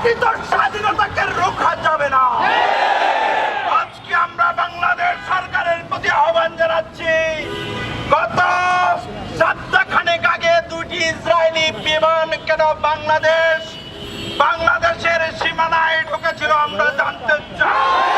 প্রকৃত স্বাধীনতাকে রোখা যাবে না। আজকে আমরা বাংলাদেশ সরকারের প্রতি আহ্বান জানাচ্ছি, গত সপ্তাহখানেক আগে দুটি ইসরায়েলি বিমান কেন বাংলাদেশ, বাংলাদেশের সীমানায় ঢুকেছিল আমরা জানতে চাই।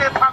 করতে পারে